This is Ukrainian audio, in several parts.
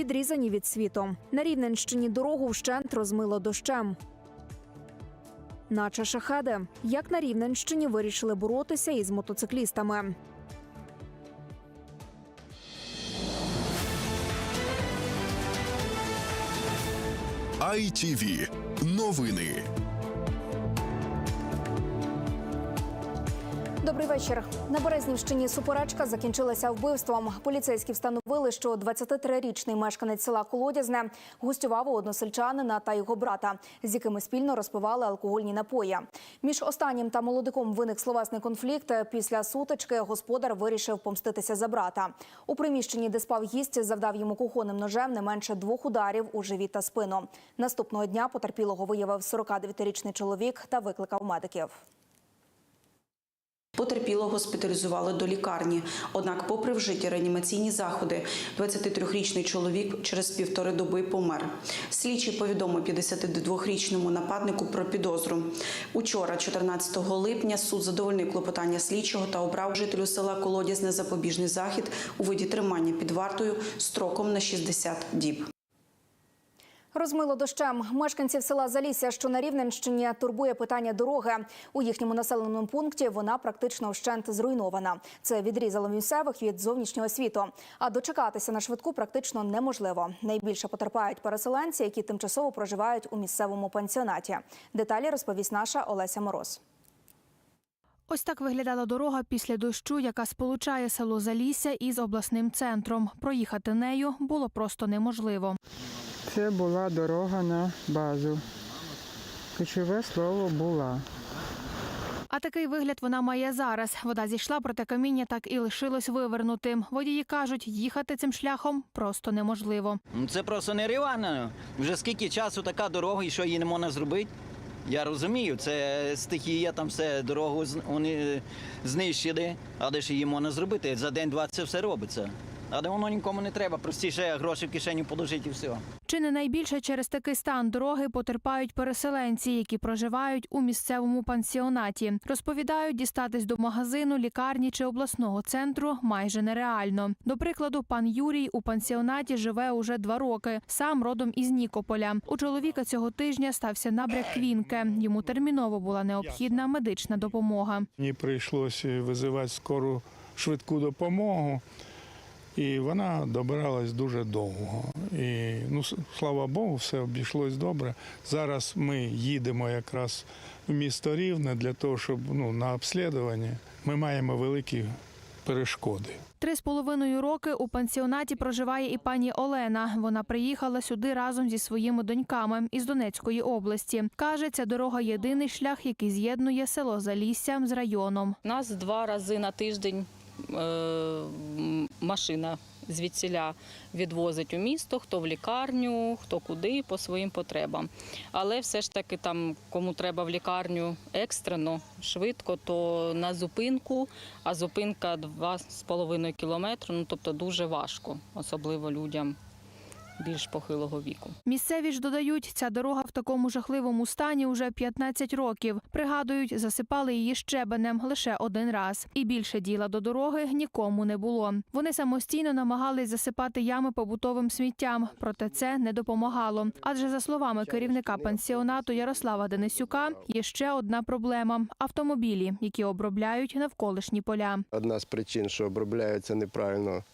відрізані від світу. На Рівненщині дорогу вщент розмило дощем. Наче шахеди, як на Рівненщині вирішили боротися із мотоциклістами. ITV. Новини. Добрий вечір. На Березнівщині суперечка закінчилася вбивством. Поліцейські встановили, що 23-річний мешканець села Колодязне гостював у односельчанина та його брата, з якими спільно розпивали алкогольні напої. Між останнім та молодиком виник словесний конфлікт. Після сутички господар вирішив помститися за брата. У приміщенні, де спав гість, завдав йому кухонним ножем не менше двох ударів у живіт та спину. Наступного дня потерпілого виявив 49-річний чоловік та викликав медиків. Потерпілого госпіталізували до лікарні. Однак, попри вжиті реанімаційні заходи, 23-річний чоловік через півтори доби помер. Слідчий повідомив 52-річному нападнику про підозру. Учора, 14 липня, суд задовольнив клопотання слідчого та обрав жителю села Колодязне запобіжний захід у виді тримання під вартою строком на 60 діб. Розмило дощем. Мешканців села Залісся, що на Рівненщині, турбує питання дороги. У їхньому населеному пункті вона практично вщент зруйнована. Це відрізало місцевих від зовнішнього світу. А дочекатися на швидку практично неможливо. Найбільше потерпають переселенці, які тимчасово проживають у місцевому пансіонаті. Деталі розповість наша Олеся Мороз. Ось так виглядала дорога після дощу, яка сполучає село Залісся із обласним центром. Проїхати нею було просто неможливо. Це була дорога на базу. Ключове слово була. А такий вигляд вона має зараз. Вода зійшла, проте каміння так і лишилось вивернутим. Водії кажуть, їхати цим шляхом просто неможливо. Ну, Це просто нереально. Вже скільки часу така дорога і що її не можна зробити? Я розумію, це стихія, там все дорогу з- вони знищили, але ж її можна зробити. За день-два це все робиться. Але воно нікому не треба. Простіше гроші в кишеню положити і все. Чи не найбільше через такий стан дороги потерпають переселенці, які проживають у місцевому пансіонаті. Розповідають, дістатись до магазину, лікарні чи обласного центру майже нереально. До прикладу, пан Юрій у пансіонаті живе уже два роки. Сам родом із Нікополя. У чоловіка цього тижня стався набряк квінки. Йому терміново була необхідна медична допомога. Мені прийшлося визивати скору швидку допомогу, і вона добиралась дуже довго. І, ну, слава Богу, все обійшлось добре. Зараз ми їдемо якраз в місто Рівне для того, щоб ну, на обслідування ми маємо великі перешкоди. Три з половиною роки у пансіонаті проживає і пані Олена. Вона приїхала сюди разом зі своїми доньками із Донецької області. Каже, ця дорога єдиний шлях, який з'єднує село Залісся з районом. Нас два рази на тиждень машина звідсіля відвозить у місто, хто в лікарню, хто куди по своїм потребам. Але все ж таки, там, кому треба в лікарню екстрено, швидко, то на зупинку, а зупинка 2,5 кілометри, ну тобто дуже важко, особливо людям більш похилого віку. Місцеві ж додають, ця дорога в такому жахливому стані уже 15 років. Пригадують, засипали її щебенем лише один раз. І більше діла до дороги нікому не було. Вони самостійно намагались засипати ями побутовим сміттям, проте це не допомагало. Адже за словами керівника пансіонату Ярослава Денисюка, є ще одна проблема автомобілі, які обробляють навколишні поля. Одна з причин, що обробляються неправильно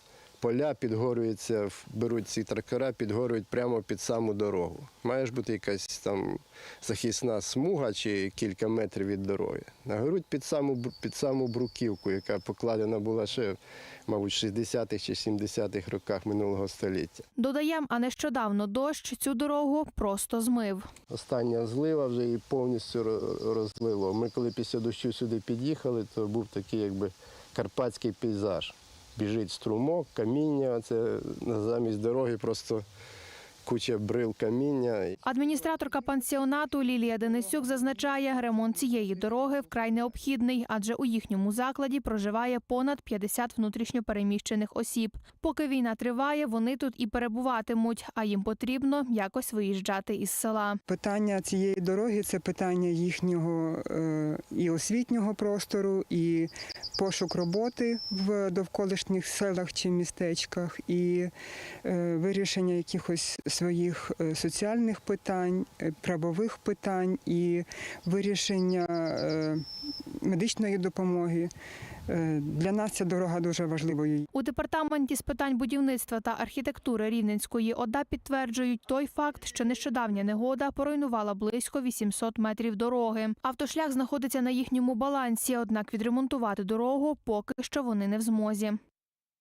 поля, підгорюються, беруть ці трактора, підгорюють прямо під саму дорогу. Має ж бути якась там захисна смуга чи кілька метрів від дороги. Нагоруть під саму, під саму бруківку, яка покладена була ще, мабуть, в 60-х чи 70-х роках минулого століття. Додаємо, а нещодавно дощ цю дорогу просто змив. Остання злива вже її повністю розлило. Ми коли після дощу сюди під'їхали, то був такий якби карпатський пейзаж. Біжить струмок, каміння, це замість дороги просто куча брил каміння. Адміністраторка пансіонату Лілія Денисюк зазначає, ремонт цієї дороги вкрай необхідний, адже у їхньому закладі проживає понад 50 внутрішньопереміщених осіб. Поки війна триває, вони тут і перебуватимуть, а їм потрібно якось виїжджати із села. Питання цієї дороги це питання їхнього е, і освітнього простору, і пошук роботи в довколишніх селах чи містечках, і е, вирішення якихось своїх е, соціальних питань, е, правових питань, і вирішення медичної допомоги. Е, Для нас ця дорога дуже важливою. У департаменті з питань будівництва та архітектури Рівненської ОДА підтверджують той факт, що нещодавня негода поруйнувала близько 800 метрів дороги. Автошлях знаходиться на їхньому балансі, однак відремонтувати дорогу поки що вони не в змозі.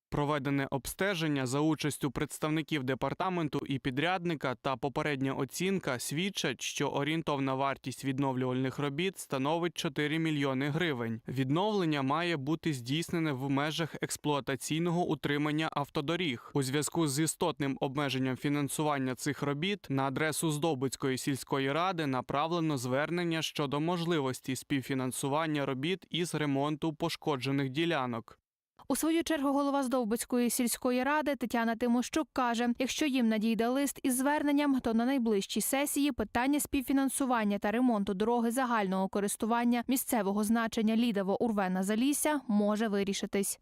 Проведене обстеження за участю представників департаменту і підрядника та попередня оцінка свідчать, що орієнтовна вартість відновлювальних робіт становить 4 мільйони гривень. Відновлення має бути здійснене в межах експлуатаційного утримання автодоріг. У зв'язку з істотним обмеженням фінансування цих робіт на адресу Здобицької сільської ради направлено звернення щодо можливості співфінансування робіт із ремонту пошкоджених ділянок. У свою чергу голова Здовбицької сільської ради Тетяна Тимощук каже: якщо їм надійде лист із зверненням, то на найближчій сесії питання співфінансування та ремонту дороги загального користування місцевого значення Лідово Урвена Залісся може вирішитись.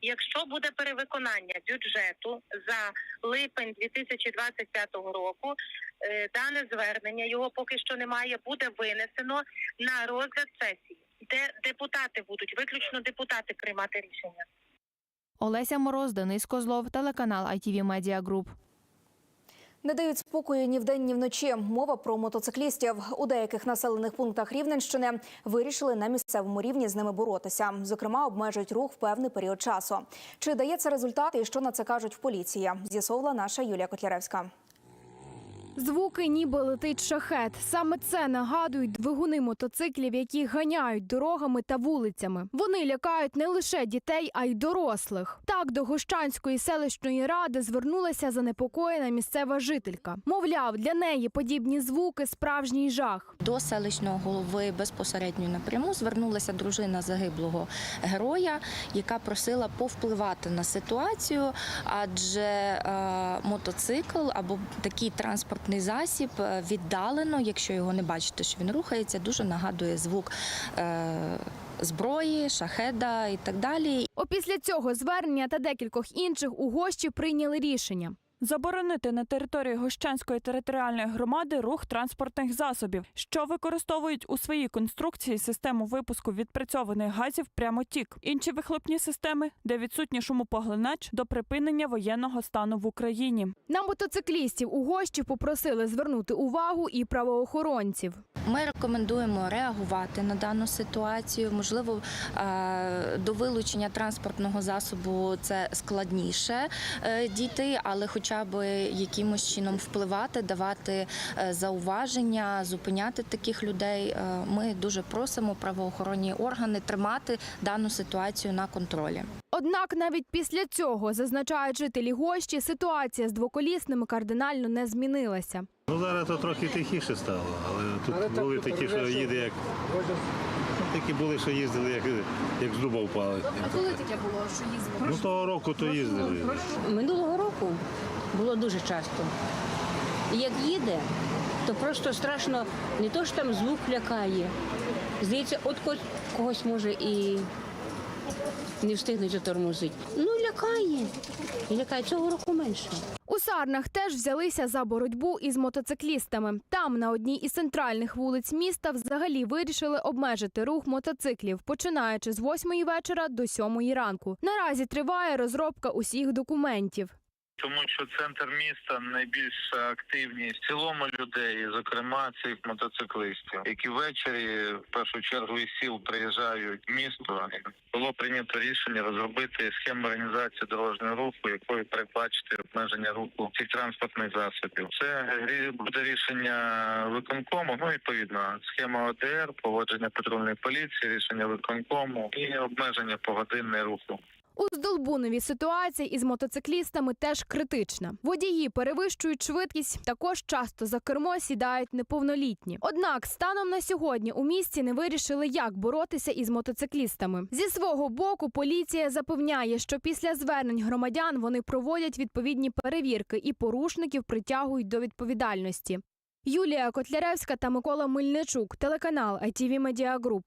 Якщо буде перевиконання бюджету за липень 2025 року, е, дане звернення його поки що немає, буде винесено на розгляд сесії, де депутати будуть виключно депутати приймати рішення. Олеся Мороз, Денис Козлов, телеканал ITV Media Group. Не дають спокою ні вдень, ні вночі. Мова про мотоциклістів. У деяких населених пунктах Рівненщини вирішили на місцевому рівні з ними боротися. Зокрема, обмежують рух в певний період часу. Чи дає це результат і що на це кажуть в поліції? З'ясовувала наша Юлія Котляревська. Звуки, ніби летить шахет. Саме це нагадують двигуни мотоциклів, які ганяють дорогами та вулицями. Вони лякають не лише дітей, а й дорослих. Так до Гощанської селищної ради звернулася занепокоєна місцева жителька. Мовляв, для неї подібні звуки справжній жах. До селищного голови безпосередньо напряму звернулася дружина загиблого героя, яка просила повпливати на ситуацію, адже е, мотоцикл або такий транспортний засіб е, віддалено, якщо його не бачите, що він рухається, дуже нагадує звук. Е, Зброї, шахеда і так далі. Опісля цього звернення та декількох інших у гощі прийняли рішення. Заборонити на території Гощанської територіальної громади рух транспортних засобів, що використовують у своїй конструкції систему випуску відпрацьованих газів прямотік. Інші вихлопні системи, де відсутній шумопоглинач до припинення воєнного стану в Україні. На мотоциклістів у гощі попросили звернути увагу і правоохоронців. Ми рекомендуємо реагувати на дану ситуацію. Можливо, е, до вилучення транспортного засобу це складніше е, дійти, але хоча б якимось чином впливати, давати е, зауваження, зупиняти таких людей. Е, Ми дуже просимо правоохоронні органи тримати дану ситуацію на контролі. Однак навіть після цього, зазначають жителі гощі, ситуація з двоколісними кардинально не змінилася. Ну зараз то трохи тихіше стало, але тут були такі, що їде як. Такі були, що їздили, як, як з дуба впали. А коли таке було, що їздили? Ну того року то їздили. Минулого року було дуже часто. І Як їде, то просто страшно не то, що там звук лякає. Здається, от когось, може і не встигнуть затормозити. Ну, лякає. І лякає цього року менше. У Сарнах теж взялися за боротьбу із мотоциклістами. Там, на одній із центральних вулиць міста, взагалі вирішили обмежити рух мотоциклів, починаючи з 8 вечора до 7 ранку. Наразі триває розробка усіх документів. Тому що центр міста найбільш активність в цілому людей, зокрема цих мотоциклистів, які ввечері в першу чергу із сіл приїжджають в місто. Було прийнято рішення розробити схему організації дорожнього руху, якою передбачити обмеження руху цих транспортних засобів. Це буде рішення виконкому. Ну відповідно, схема ОДР, поводження патрульної поліції, рішення виконкому і обмеження погодинне руху. У Здолбунові ситуація із мотоциклістами теж критична. Водії перевищують швидкість, також часто за кермо сідають неповнолітні. Однак станом на сьогодні у місті не вирішили, як боротися із мотоциклістами. Зі свого боку, поліція запевняє, що після звернень громадян вони проводять відповідні перевірки і порушників притягують до відповідальності. Юлія Котляревська та Микола Мельничук, телеканал ITV Media Group.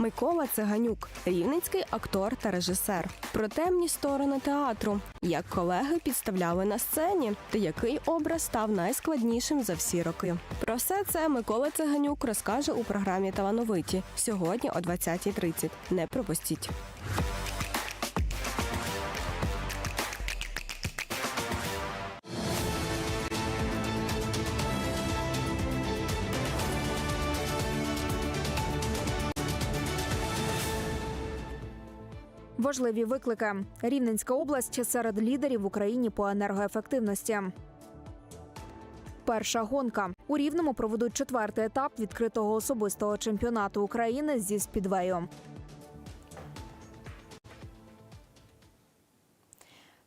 Микола Циганюк, рівненський актор та режисер. Про темні сторони театру, як колеги підставляли на сцені, та який образ став найскладнішим за всі роки. Про все це Микола Циганюк розкаже у програмі Талановиті сьогодні о 20.30. Не пропустіть. Важливі виклики. Рівненська область серед лідерів в Україні по енергоефективності. Перша гонка у Рівному проведуть четвертий етап відкритого особистого чемпіонату України зі спідвею.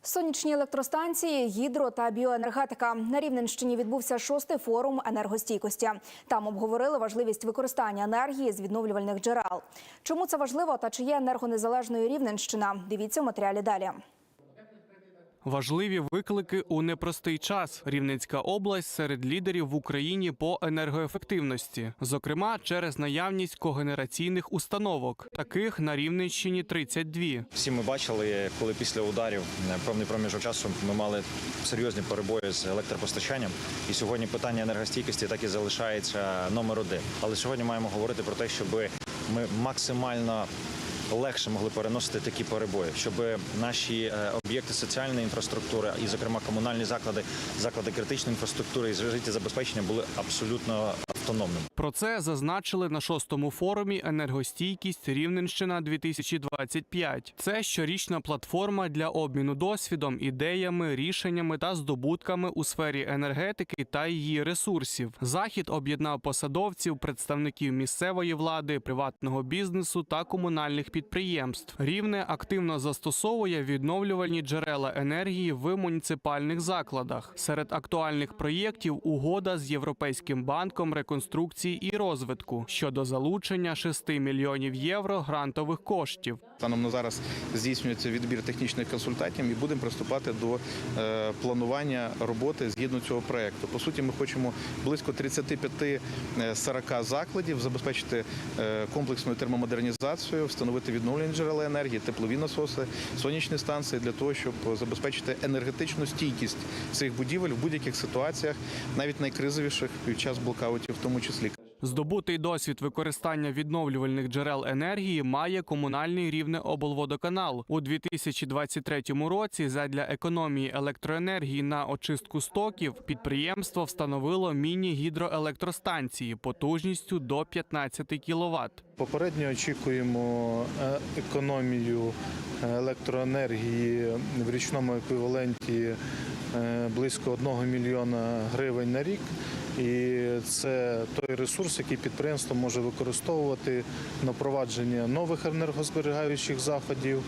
Сонячні електростанції, гідро та біоенергетика на Рівненщині відбувся шостий форум енергостійкості. Там обговорили важливість використання енергії з відновлювальних джерел. Чому це важливо та чи є енергонезалежною Рівненщина? Дивіться в матеріалі далі. Важливі виклики у непростий час. Рівненська область серед лідерів в Україні по енергоефективності, зокрема через наявність когенераційних установок. Таких на Рівненщині 32. Всі ми бачили, коли після ударів е, певний проміжок часу ми мали серйозні перебої з електропостачанням. І сьогодні питання енергостійкості так і залишається номер один. Але сьогодні маємо говорити про те, щоб ми максимально легше могли переносити такі перебої, щоб наші е, об'єкти соціальної інфраструктури, і, зокрема, комунальні заклади, заклади критичної інфраструктури і життєзабезпечення були абсолютно автономними. Про це зазначили на шостому форумі Енергостійкість Рівненщина 2025 Це щорічна платформа для обміну досвідом, ідеями, рішеннями та здобутками у сфері енергетики та її ресурсів. Захід об'єднав посадовців, представників місцевої влади, приватного бізнесу та комунальних підприємств. Рівне активно застосовує відновлювальні джерела енергії в муніципальних закладах. Серед актуальних проєктів угода з Європейським банком реконструкції і розвитку щодо залучення 6 мільйонів євро грантових коштів. Станом на зараз здійснюється відбір технічних консультантів і будемо приступати до е, планування роботи згідно цього проекту. По суті, ми хочемо близько 35-40 закладів забезпечити е, комплексною термомодернізацією, встановити відновлені джерела енергії, теплові насоси, сонячні станції для того, щоб забезпечити енергетичну стійкість цих будівель в будь-яких ситуаціях, навіть найкризовіших під час блокаутів, в тому числі. Здобутий досвід використання відновлювальних джерел енергії має комунальний рівне облводоканал у 2023 році. Задля економії електроенергії на очистку стоків підприємство встановило міні-гідроелектростанції потужністю до 15 кВт. Попередньо очікуємо е, економію електроенергії в річному еквіваленті е, близько 1 мільйона гривень на рік. І це той ресурс, який підприємство може використовувати на провадження нових енергозберігаючих заходів,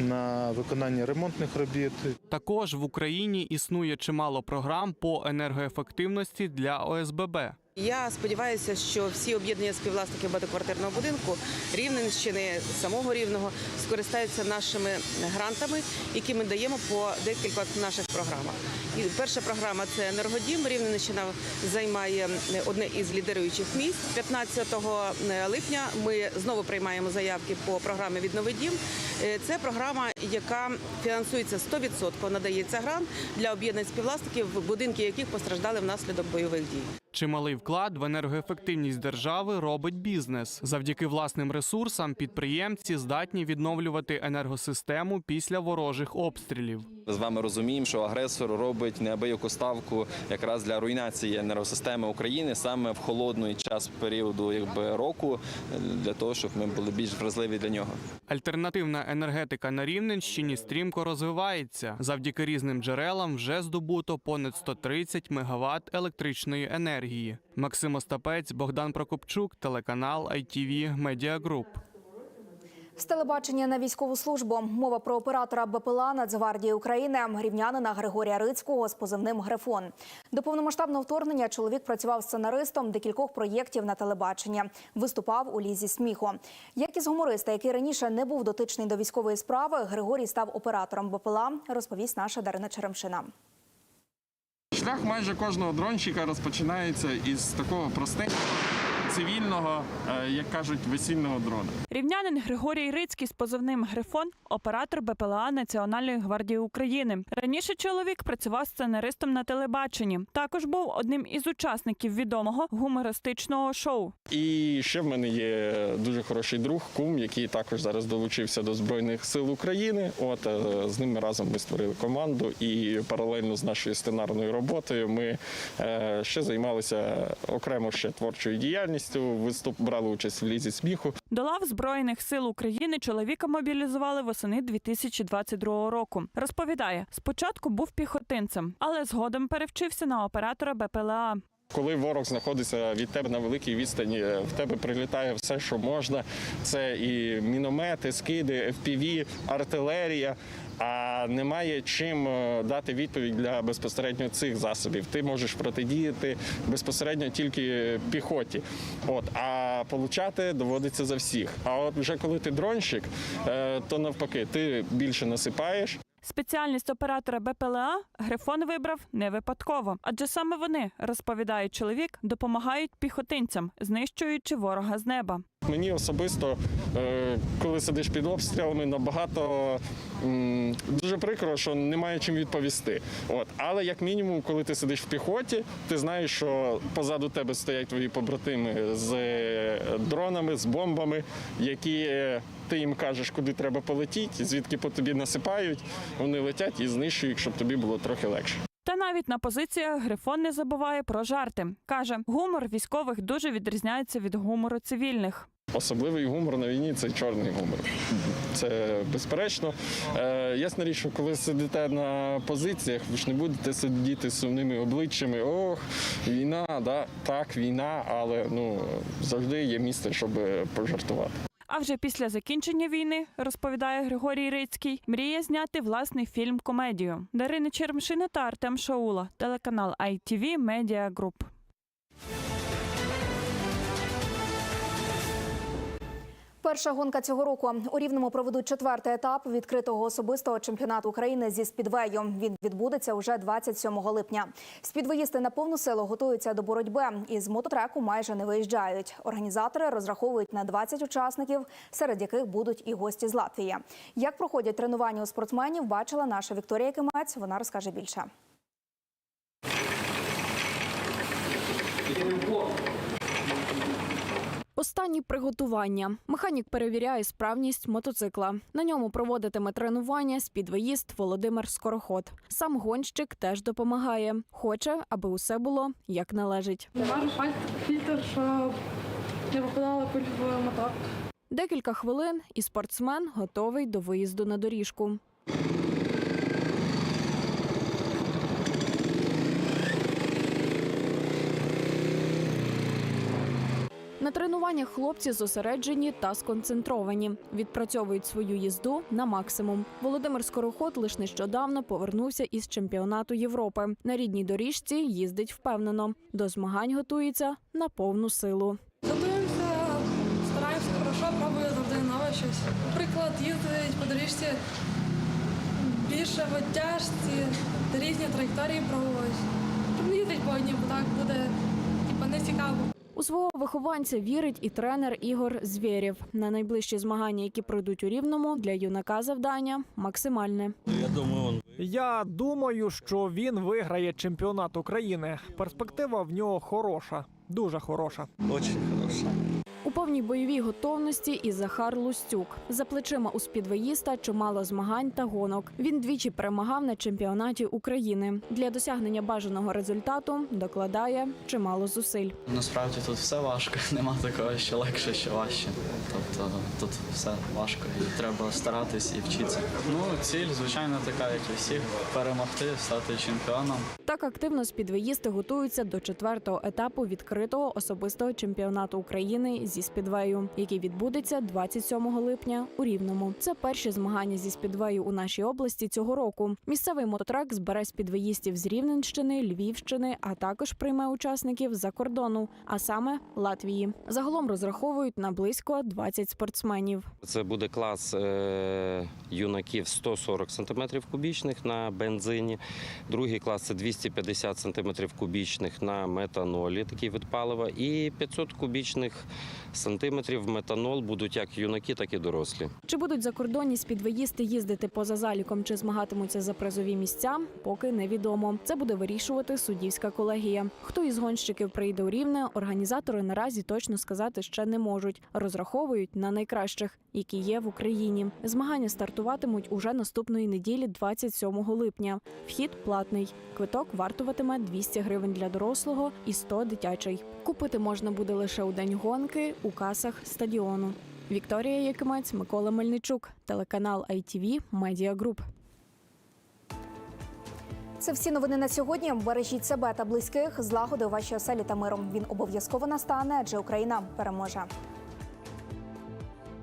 на виконання ремонтних робіт. Також в Україні існує чимало програм по енергоефективності для ОСББ. Я сподіваюся, що всі об'єднання співвласників багатоквартирного будинку Рівненщини, самого рівного, скористаються нашими грантами, які ми даємо по декількох наших програмах. І перша програма це енергодім. Рівненщина займає одне із лідеруючих місць. 15 липня ми знову приймаємо заявки по програмі Віднови дім. Е, Це програма, яка фінансується 100%, надається грант для об'єднань співвласників, будинки яких постраждали внаслідок бойових дій. Чималий вклад в енергоефективність держави робить бізнес. Завдяки власним ресурсам підприємці здатні відновлювати енергосистему після ворожих обстрілів. З вами розуміємо, що агресор робить неабияку ставку якраз для руйнації енергосистеми України саме в холодний час періоду якби року, для того, щоб ми були більш вразливі для нього. Альтернативна енергетика на Рівненщині стрімко розвивається. Завдяки різним джерелам вже здобуто понад 130 МВт електричної енергії. Енергії. Максим Остапець, Богдан Прокопчук, телеканал ITV Media Group. З телебачення на військову службу мова про оператора БПЛА Нацгвардії України рівнянина Григорія Рицького з позивним Грифон. До повномасштабного вторгнення чоловік працював сценаристом декількох проєктів на телебачення. Виступав у лізі сміху. Як із гумориста, який раніше не був дотичний до військової справи, Григорій став оператором БПЛА, розповість наша Дарина Черемшина. Шлях майже кожного дронщика розпочинається із такого простенького цивільного, е, як кажуть, весільного дрона. Рівнянин Григорій Рицький з позивним Грифон, оператор БПЛА Національної гвардії України. Раніше чоловік працював сценаристом на телебаченні. Також був одним із учасників відомого гумористичного шоу. І ще в мене є дуже хороший друг, кум, який також зараз долучився до Збройних сил України. От е, з ними разом ми створили команду, і паралельно з нашою сценарною роботою ми е, ще займалися окремо ще творчою діяльністю. Виступ брали участь в лізі сміху. До лав Збройних сил України чоловіка мобілізували восени 2022 року. Розповідає, спочатку був піхотинцем, але згодом перевчився на оператора БПЛА. Коли ворог знаходиться від тебе на великій відстані, е, в тебе прилітає все, що можна. Це і міномети, скиди, FPV, артилерія. А немає чим е, дати відповідь для безпосередньо цих засобів. Ти можеш протидіяти безпосередньо тільки піхоті. От а получати доводиться за всіх. А от вже коли ти дронщик, е, то навпаки, ти більше насипаєш. Спеціальність оператора БПЛА Грифон вибрав не випадково, адже саме вони, розповідає чоловік, допомагають піхотинцям, знищуючи ворога з неба. Мені особисто, е, коли сидиш під обстрілами, набагато дуже прикро, що немає чим відповісти. От. Але як мінімум, коли ти сидиш в піхоті, ти знаєш, що позаду тебе стоять твої побратими з е, дронами, з бомбами, які е, ти їм кажеш, куди треба полетіти, звідки по тобі насипають, вони летять і знищують, щоб тобі було трохи легше. Та навіть на позиціях Грифон не забуває про жарти. каже, гумор військових дуже відрізняється від гумору цивільних. Особливий гумор на війні це чорний гумор. Це безперечно. Е, ясна річ, що коли сидите на позиціях, ви ж не будете сидіти сумними обличчями. Ох, війна, да, так, війна, але ну завжди є місце, щоб пожартувати. А вже після закінчення війни, розповідає Григорій Рицький, мріє зняти власний фільм комедію. Дарина Чермшина та Артем Шаула, телеканал ITV Media Group. Перша гонка цього року у Рівному проведуть четвертий етап відкритого особистого чемпіонату України зі спідвею. Він відбудеться уже 27 липня. Спідвеїсти на повну силу готуються до боротьби і з мототреку майже не виїжджають. Організатори розраховують на 20 учасників, серед яких будуть і гості з Латвії. Як проходять тренування у спортсменів, бачила наша Вікторія Кимець. Вона розкаже більше. Останні приготування. Механік перевіряє справність мотоцикла. На ньому проводитиме тренування спідвоїст Володимир Скороход. Сам гонщик теж допомагає. Хоче, аби усе було як належить. Фільтр, щоб не попадала куль в мотор. Декілька хвилин, і спортсмен готовий до виїзду на доріжку. На тренуваннях хлопці зосереджені та сконцентровані. Відпрацьовують свою їзду на максимум. Володимир Скороход лише нещодавно повернувся із чемпіонату Європи. На рідній доріжці їздить впевнено. До змагань готується на повну силу. Готуємося, стараємося хорошо, пробую завжди нове щось. Наприклад, їздить по доріжці більше в оттяжці, різні траєкторії не їздить по одній, бо так буде типу, не цікаво. У свого вихованця вірить і тренер Ігор Звєрєв. На найближчі змагання, які пройдуть у Рівному, для юнака завдання максимальне. Я думаю, що він виграє чемпіонат України. Перспектива в нього хороша, дуже хороша. У повній повній бойовій готовності і Захар Лустюк. За плечима у спідвеїста чимало змагань та гонок. Він двічі перемагав на чемпіонаті України. Для досягнення бажаного результату докладає чимало зусиль. Насправді тут все важко, нема такого, що легше, що важче. Тобто тут все важко і треба старатись і вчитися. Ну, ціль, звичайно, така, як і всіх, перемогти, стати чемпіоном. Так активно спідвеїсти готуються до четвертого етапу відкритого особистого чемпіонату України зі спідвею, який відбудеться 27 липня у Рівному. Це перші змагання зі спідвею у нашій області цього року. Місцевий мототрек збере спідвеїстів з Рівненщини, Львівщини, а також прийме учасників за кордону, а саме Латвії. Загалом розраховують на близько 20 спортсменів. Це буде клас е, юнаків 140 см кубічних на бензині. Другий клас це 250 см кубічних на метанолі, такий вид палива. І 500 кубічних сантиметрів метанол будуть як юнаки, так і дорослі. Чи будуть закордонні спідвеїсти їздити поза заліком чи змагатимуться за призові місця, поки невідомо. Це буде вирішувати суддівська колегія. Хто із гонщиків прийде у рівне, організатори наразі точно сказати ще не можуть. Розраховують на найкращих, які є в Україні. Змагання стартуватимуть уже наступної неділі, 27 липня. Вхід платний. Квиток вартуватиме 200 гривень для дорослого і 100 дитячий. Купити можна буде лише у день гонки у касах стадіону. Вікторія Якимець, Микола Мельничук, телеканал ITV Media Group. Це всі новини на сьогодні. Бережіть себе та близьких, злагоди у вашій оселі та миром. Він обов'язково настане, адже Україна переможе.